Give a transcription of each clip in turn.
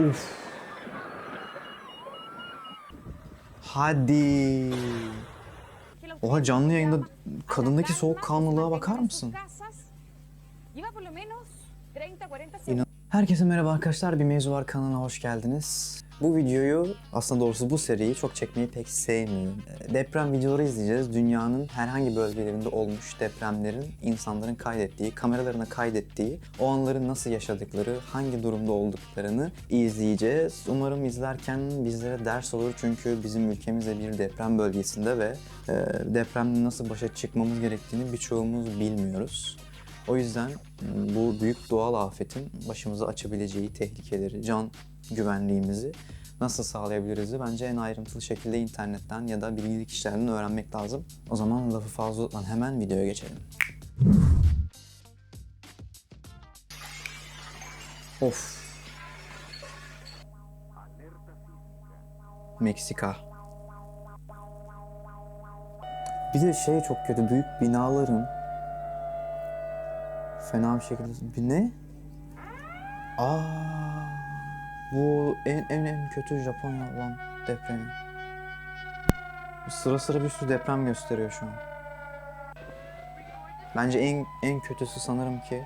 Uf. Hadi. Oha canlı yayında kadındaki soğukkanlılığa bakar mısın? İnan- Herkese merhaba arkadaşlar. Bir mevzu var kanalına hoş geldiniz. Bu videoyu, aslında doğrusu bu seriyi çok çekmeyi pek sevmiyorum. Deprem videoları izleyeceğiz. Dünyanın herhangi bölgelerinde olmuş depremlerin insanların kaydettiği, kameralarına kaydettiği, o anları nasıl yaşadıkları, hangi durumda olduklarını izleyeceğiz. Umarım izlerken bizlere ders olur çünkü bizim ülkemiz de bir deprem bölgesinde ve e, depremle nasıl başa çıkmamız gerektiğini birçoğumuz bilmiyoruz. O yüzden m, bu büyük doğal afetin başımıza açabileceği tehlikeleri, can güvenliğimizi nasıl sağlayabiliriz bence en ayrıntılı şekilde internetten ya da bilgili kişilerden öğrenmek lazım. O zaman lafı fazla uzatmadan hemen videoya geçelim. Of. Meksika. Bir de şey çok kötü, büyük binaların fena bir şekilde... Ne? Aa, bu en en en kötü Japonya olan depremi. Sıra sıra bir sürü deprem gösteriyor şu an. Bence en en kötüsü sanırım ki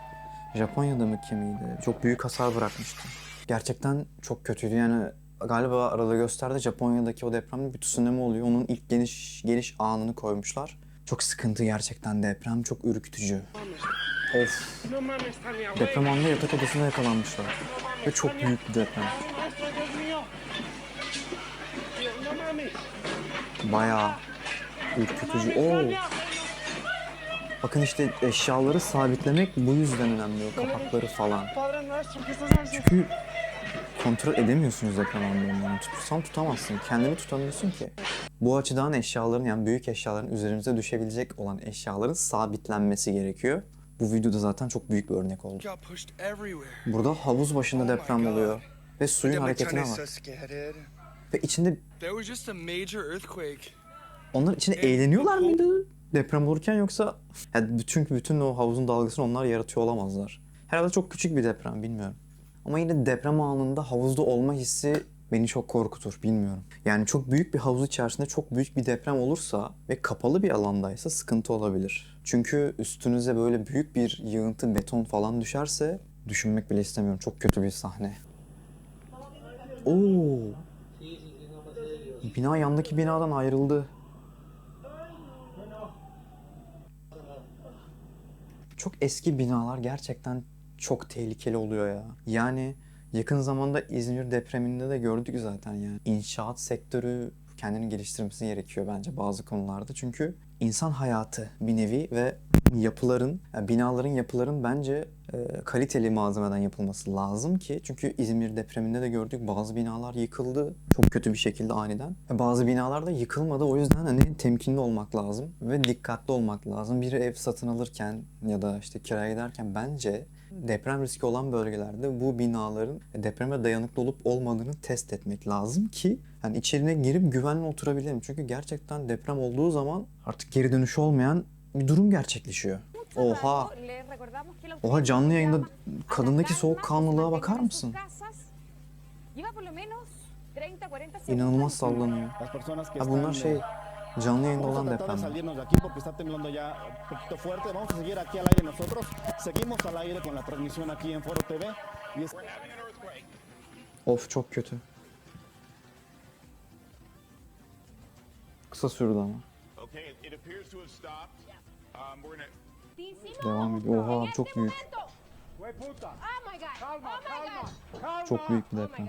Japonya'da mı kimiydi? Çok büyük hasar bırakmıştı. Gerçekten çok kötüydü. Yani galiba arada gösterdi Japonya'daki o depremde bir tsunami oluyor. Onun ilk geniş geliş anını koymuşlar. Çok sıkıntı gerçekten deprem. Çok ürkütücü. Of. Deprem anında yatak odasında yakalanmışlar. Ve çok büyük bir deprem. Bayağı ürkütücü. Oo. Bakın işte eşyaları sabitlemek bu yüzden önemli. Kapakları falan. Çünkü kontrol edemiyorsunuz deprem anlarını. Yani tutsan tutamazsın. Kendini tutamıyorsun ki. Bu açıdan eşyaların yani büyük eşyaların üzerimize düşebilecek olan eşyaların sabitlenmesi gerekiyor. Bu videoda zaten çok büyük bir örnek oldu. Burada havuz başında deprem oluyor. Ve suyun hareketine bak. Ve içinde. Onlar içinde eğleniyorlar mıydı deprem olurken yoksa yani bütün bütün o havuzun dalgasını onlar yaratıyor olamazlar. Herhalde çok küçük bir deprem bilmiyorum. Ama yine deprem anında havuzda olma hissi beni çok korkutur bilmiyorum. Yani çok büyük bir havuz içerisinde çok büyük bir deprem olursa ve kapalı bir alandaysa sıkıntı olabilir. Çünkü üstünüze böyle büyük bir yığıntı beton falan düşerse düşünmek bile istemiyorum. Çok kötü bir sahne. Oo. Bina yandaki binadan ayrıldı. Çok eski binalar gerçekten çok tehlikeli oluyor ya. Yani yakın zamanda İzmir depreminde de gördük zaten yani. İnşaat sektörü kendini geliştirmesi gerekiyor bence bazı konularda. Çünkü insan hayatı bir nevi ve yapıların, yani binaların, yapıların bence e, kaliteli malzemeden yapılması lazım ki. Çünkü İzmir depreminde de gördük bazı binalar yıkıldı çok kötü bir şekilde aniden. E, Bazı binalar da yıkılmadı. O yüzden hani temkinli olmak lazım ve dikkatli olmak lazım. Bir ev satın alırken ya da işte kiraya giderken bence deprem riski olan bölgelerde bu binaların depreme dayanıklı olup olmadığını test etmek lazım ki yani içerine girip güvenle oturabilelim. Çünkü gerçekten deprem olduğu zaman artık geri dönüşü olmayan bir durum gerçekleşiyor. Oha. Oha canlı yayında kadındaki soğukkanlılığa bakar mısın? İnanılmaz sallanıyor. Ha bunlar şey canlı yayında olan tratar de depremler. salirnos de aquí porque está temblando ya un poquito fuerte. Vamos a seguir aquí al aire nosotros. Seguimos al aire con la transmisión aquí en Foro TV. Y es- Of çok kötü. Kısa sürdü ama. Okay, it- it appears to have stopped. Um, we're gonna Devam ediyor. Oha çok büyük. Oh my god. Calma, oh. Çok büyük bir Oh deprem.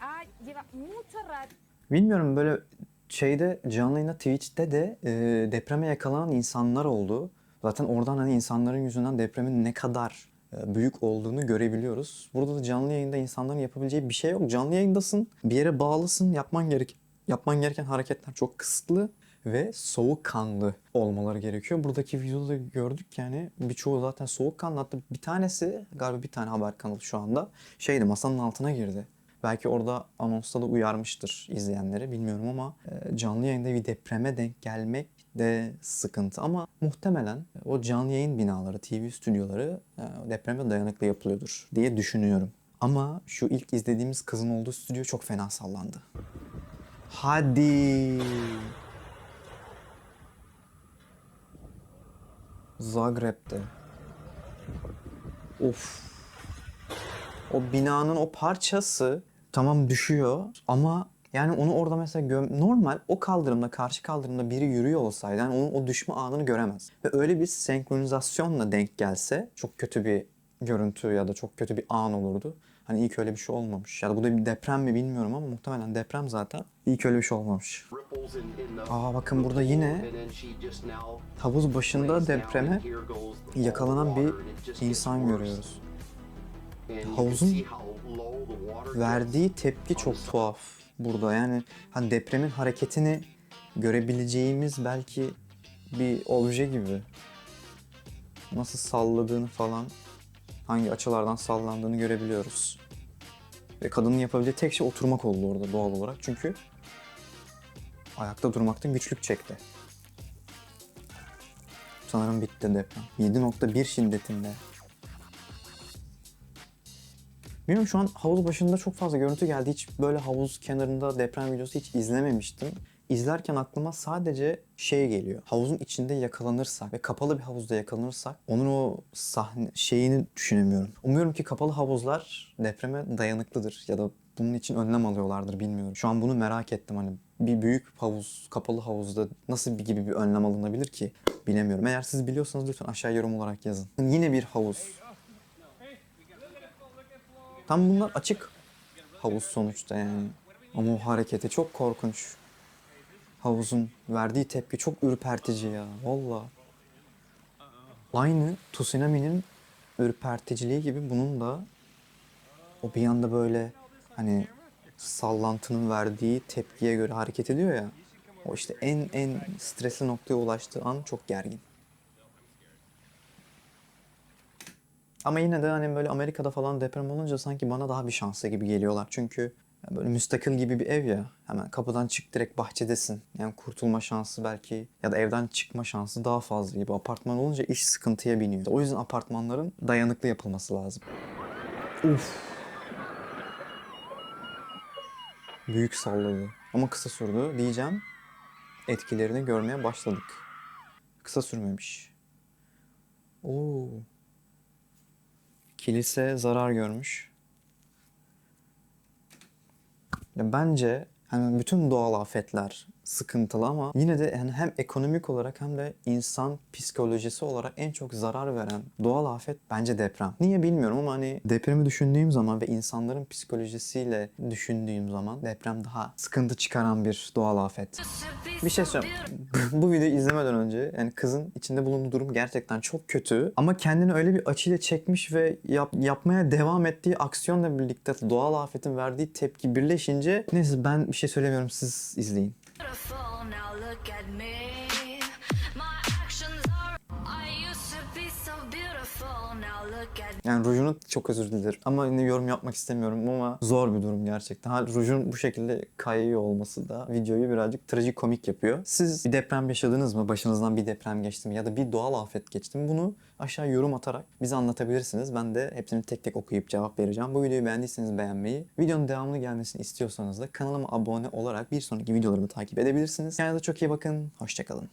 Ah, lleva mucho rato. Bilmiyorum böyle şeyde canlı yayında Twitch'te de e, depreme yakalanan insanlar oldu. Zaten oradan hani insanların yüzünden depremin ne kadar büyük olduğunu görebiliyoruz. Burada da canlı yayında insanların yapabileceği bir şey yok. Canlı yayındasın, bir yere bağlısın, yapman gerek yapman gereken hareketler çok kısıtlı ve soğukkanlı olmaları gerekiyor. Buradaki videoda da gördük yani birçoğu zaten soğukkanlı. Hatta bir tanesi galiba bir tane haber kanalı şu anda şeydi masanın altına girdi. Belki orada anonsta da uyarmıştır izleyenleri bilmiyorum ama e, canlı yayında bir depreme denk gelmek de sıkıntı ama muhtemelen o canlı yayın binaları, TV stüdyoları e, depreme dayanıklı yapılıyordur diye düşünüyorum. Ama şu ilk izlediğimiz kızın olduğu stüdyo çok fena sallandı. Hadi. Zagreb'de. Of. O binanın o parçası tamam düşüyor ama yani onu orada mesela göm normal o kaldırımda karşı kaldırımda biri yürüyor olsaydı yani onun o düşme anını göremez. Ve öyle bir senkronizasyonla denk gelse çok kötü bir görüntü ya da çok kötü bir an olurdu. Hani iyi ki öyle bir şey olmamış. Ya da bu da bir deprem mi bilmiyorum ama muhtemelen deprem zaten. İyi ki öyle bir şey olmamış. Aa bakın burada yine havuz başında depreme yakalanan bir insan görüyoruz. Havuzun verdiği tepki çok tuhaf burada. Yani hani depremin hareketini görebileceğimiz belki bir obje gibi. Nasıl salladığını falan, hangi açılardan sallandığını görebiliyoruz. Ve kadının yapabileceği tek şey oturmak oldu orada doğal olarak. Çünkü ayakta durmaktan güçlük çekti. Sanırım bitti deprem. 7.1 şiddetinde. Bilmiyorum şu an havuz başında çok fazla görüntü geldi. Hiç böyle havuz kenarında deprem videosu hiç izlememiştim. İzlerken aklıma sadece şey geliyor. Havuzun içinde yakalanırsak ve kapalı bir havuzda yakalanırsak onun o sahne şeyini düşünemiyorum. Umuyorum ki kapalı havuzlar depreme dayanıklıdır ya da bunun için önlem alıyorlardır bilmiyorum. Şu an bunu merak ettim hani bir büyük havuz, kapalı havuzda nasıl bir gibi bir önlem alınabilir ki bilemiyorum. Eğer siz biliyorsanız lütfen aşağı yorum olarak yazın. Yine bir havuz. Tam bunlar açık havuz sonuçta yani. Ama o hareketi çok korkunç. Havuzun verdiği tepki çok ürpertici ya. Valla. Aynı tsunami'nin ürperticiliği gibi bunun da o bir anda böyle hani sallantının verdiği tepkiye göre hareket ediyor ya. O işte en en stresli noktaya ulaştığı an çok gergin. Ama yine de hani böyle Amerika'da falan deprem olunca sanki bana daha bir şanslı gibi geliyorlar. Çünkü böyle müstakil gibi bir ev ya. Hemen kapıdan çık direkt bahçedesin. Yani kurtulma şansı belki ya da evden çıkma şansı daha fazla gibi. Apartman olunca iş sıkıntıya biniyor. O yüzden apartmanların dayanıklı yapılması lazım. Uf. Büyük salladı. Ama kısa sürdü diyeceğim. Etkilerini görmeye başladık. Kısa sürmemiş. Oo. Kilise zarar görmüş. Ya bence hani bütün doğal afetler sıkıntılı ama yine de yani hem ekonomik olarak hem de insan psikolojisi olarak en çok zarar veren doğal afet bence deprem. Niye bilmiyorum ama hani depremi düşündüğüm zaman ve insanların psikolojisiyle düşündüğüm zaman deprem daha sıkıntı çıkaran bir doğal afet. Bir şey söyleyeyim. Bu videoyu izlemeden önce yani kızın içinde bulunduğu durum gerçekten çok kötü. Ama kendini öyle bir açıyla çekmiş ve yap- yapmaya devam ettiği aksiyonla birlikte doğal afetin verdiği tepki birleşince neyse ben şey söylemiyorum siz izleyin. Yani rujunu çok özür dilerim. Ama yine yorum yapmak istemiyorum ama zor bir durum gerçekten. Ha, rujun bu şekilde kayıyor olması da videoyu birazcık trajikomik yapıyor. Siz bir deprem yaşadınız mı? Başınızdan bir deprem geçti mi? Ya da bir doğal afet geçti mi? Bunu aşağı yorum atarak bize anlatabilirsiniz. Ben de hepsini tek tek okuyup cevap vereceğim. Bu videoyu beğendiyseniz beğenmeyi, videonun devamını gelmesini istiyorsanız da kanalıma abone olarak bir sonraki videolarımı takip edebilirsiniz. Kendinize çok iyi bakın. Hoşçakalın.